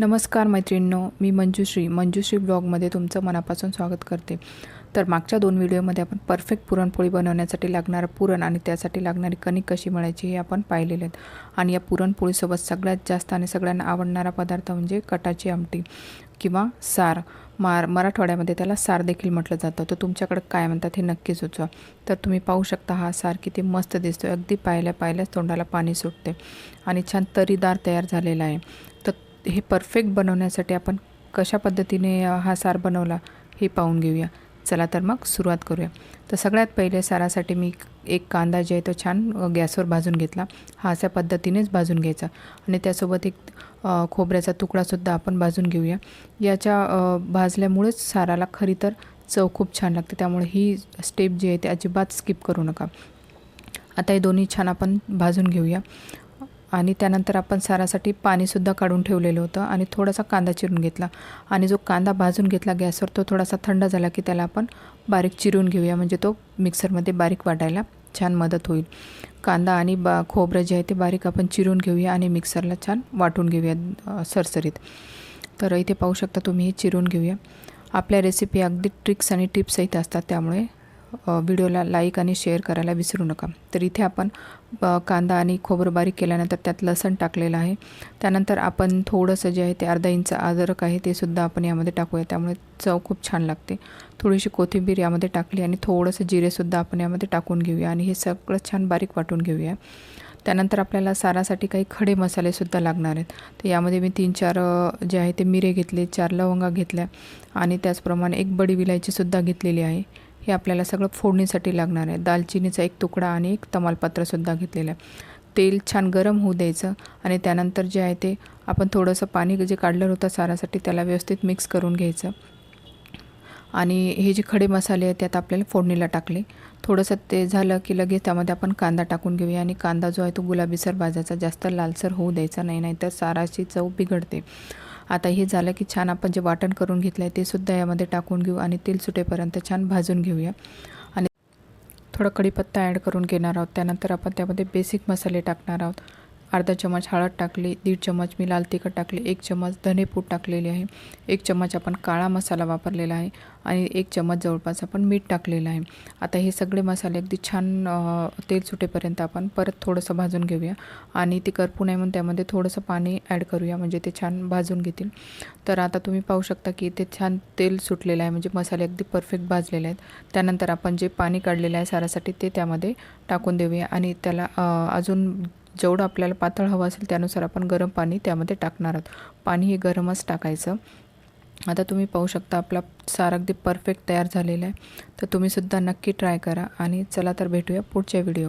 नमस्कार मैत्रिणींनो मी मंजुश्री. मंजुश्री ब्लॉगमध्ये तुमचं मनापासून स्वागत करते. तर मागच्या दोन व्हिडिओमध्ये आपण परफेक्ट पुरणपोळी बनवण्यासाठी लागणारं पुरण आणि त्यासाठी लागणारी कणिक कशी मिळायची हे आपण पाहिलेले आहेत. आणि या पुरणपोळीसोबत सगळ्यात जास्त आणि सगळ्यांना आवडणारा पदार्थ म्हणजे कटाची आमटी किंवा सार. मार मराठवाड्यामध्ये त्याला सार देखील म्हटलं जातं. तर तुमच्याकडं काय म्हणतात हे नक्की सुचवा. तर तुम्ही पाहू शकता हा सार किती मस्त दिसतो अगदी पाहिल्या पाहिल्याच तोंडाला पाणी सुटते. आणि छान तरीदार तयार झालेला आहे. हे परफेक्ट बनवण्यासाठी आपण कशा पद्धतीने हा सार बनवला हे पाहून घेऊया. चला तर मग सुरुवात करूया. तर सगळ्यात पहिले सारासाठी मी एक कांदा जे आहे तो छान गॅसवर भाजून घेतला. हा अशा पद्धतीनेच भाजून घ्यायचा. आणि त्यासोबत एक खोबऱ्याचा तुकडासुद्धा आपण भाजून घेऊया. याच्या भाजल्यामुळेच साराला खरी तर चव खूप छान लागते. त्यामुळे ही स्टेप जी आहे ती अजिबात स्किप करू नका. आता हे दोन्ही छान आपण भाजून घेऊया. आणि त्यानंतर आपण सारासाठी पाणीसुद्धा काढून ठेवलेलं होतं आणि थोडासा कांदा चिरून घेतला. आणि जो कांदा भाजून घेतला गॅसवर तो थोडासा थंड झाला की त्याला आपण बारीक चिरून घेऊया. म्हणजे तो मिक्सरमध्ये बारीक वाटायला छान मदत होईल. कांदा आणि बा खोबरं जे आहे ते बारीक आपण चिरून घेऊया आणि मिक्सरला छान वाटून घेऊया सरसरीत. तर इथे पाहू शकता तुम्ही हे चिरून घेऊया. आपल्या रेसिपी अगदी ट्रिक्स आणि टिप्ससहित असतात त्यामुळे व्हिडिओला लाईक आणि शेअर करायला विसरू नका. तर इथे आपण कांदा आणि खोबरं बारीक केल्यानंतर त्यात लसण टाकलेलं आहे. त्यानंतर आपण थोडंसं जे आहे ते अर्धा इंच अद्रक आहे ते सुद्धा आपण यामध्ये टाकूया. त्यामुळे चव खूप छान लागते. थोडीशी कोथिंबीर यामध्ये टाकली आणि थोडंसं जिरेसुद्धा आपण यामध्ये टाकून घेऊया आणि हे सगळं छान बारीक वाटून घेऊया. त्यानंतर आपल्याला सारासाठी काही खडे मसालेसुद्धा लागणार आहेत. तर यामध्ये मी तीन चार जे आहे ते मिरे घेतले चार लवंगा घेतल्या आणि त्याचप्रमाणे एक बडी विलायचीसुद्धा घेतलेली आहे. हे आपल्याला सगळं फोडणीसाठी लागणार आहे. दालचिनीचा एक तुकडा आणि एक तमालपत्रसुद्धा घेतलेलं आहे. तेल छान गरम होऊ द्यायचं आणि त्यानंतर जे आहे ते आपण थोडंसं पाणी जे काढलं होतं सारासाठी त्याला व्यवस्थित मिक्स करून घ्यायचं. आणि हे जे खडे मसाले आहेत त्यात आपल्याला फोडणीला टाकले. थोडंसं ते झालं की लगेच त्यामध्ये आपण कांदा टाकून घेऊया आणि कांदा जो आहे तो गुलाबीसर भाजायचा जास्त लालसर होऊ द्यायचा नाही नाहीतर साराची चव बिघडते. आता हे झालं की छान आपण जे वाटण करून घेतलं आहे ते सुद्धा यामध्ये टाकून घेऊ आणि तेल सुटेपर्यंत छान भाजून घेऊया. आणि थोडा कढीपत्ता ॲड करून घेणार आहोत. त्यानंतर आपण त्यामध्ये बेसिक मसाले टाकणार आहोत. अर्धा चमच हळद टाकली दीड चमच मी लाल तिखट टाकले एक चमच धनेपूड टाकलेली आहे. एक चमच आपण काळा मसाला वापरलेला आहे आणि एक चमच जवळपास आपण मीठ टाकलेलं आहे. आता हे सगळे मसाले अगदी छान तेल सुटेपर्यंत आपण परत थोडंसं भाजून घेऊया आणि ते करपू नये म्हणून त्यामध्ये थोडंसं पाणी ॲड करूया म्हणजे ते छान भाजून घेतील. तर आता तुम्ही पाहू शकता की ते छान तेल सुटलेलं आहे म्हणजे मसाले अगदी परफेक्ट भाजलेले आहेत. त्यानंतर आपण जे पाणी काढलेलं आहे सारासाठी ते त्यामध्ये टाकून देऊया आणि त्याला अजून जेवढं आपल्याला पातळ हवं असेल त्यानुसार आपण गरम पाणी त्यामध्ये टाकणार आहोत. पाणी हे गरमच टाकायचं. आता तुम्ही पाहू शकता आपला सार अगदी परफेक्ट तयार झालेला आहे. तर तुम्हीसुद्धा नक्की ट्राय करा. आणि चला तर भेटूया पुढच्या व्हिडिओ